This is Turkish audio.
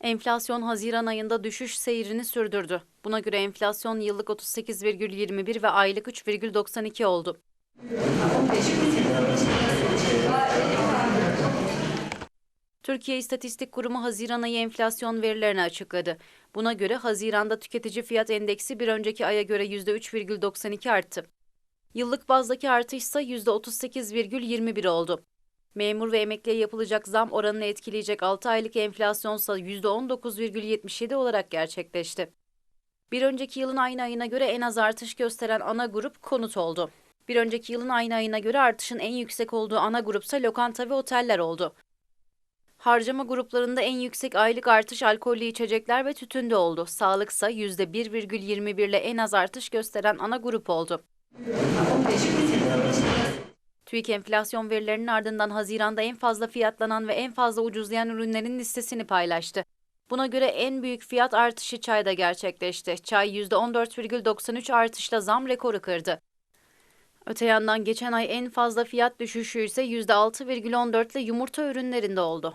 Enflasyon Haziran ayında düşüş seyrini sürdürdü. Buna göre enflasyon yıllık 38,21 ve aylık 3,92 oldu. Türkiye İstatistik Kurumu Haziran ayı enflasyon verilerini açıkladı. Buna göre Haziran'da tüketici fiyat endeksi bir önceki aya göre %3,92 arttı. Yıllık bazdaki artış ise %38,21 oldu. Memur ve emekliye yapılacak zam oranını etkileyecek 6 aylık enflasyonsa %19,77 olarak gerçekleşti. Bir önceki yılın aynı ayına göre en az artış gösteren ana grup konut oldu. Bir önceki yılın aynı ayına göre artışın en yüksek olduğu ana grupsa lokanta ve oteller oldu. Harcama gruplarında en yüksek aylık artış alkollü içecekler ve tütünde oldu. Sağlıksa %1,21 ile en az artış gösteren ana grup oldu. TÜİK enflasyon verilerinin ardından Haziran'da en fazla fiyatlanan ve en fazla ucuzlayan ürünlerin listesini paylaştı. Buna göre en büyük fiyat artışı çayda gerçekleşti. Çay %14,93 artışla zam rekoru kırdı. Öte yandan geçen ay en fazla fiyat düşüşü ise %6,14 ile yumurta ürünlerinde oldu.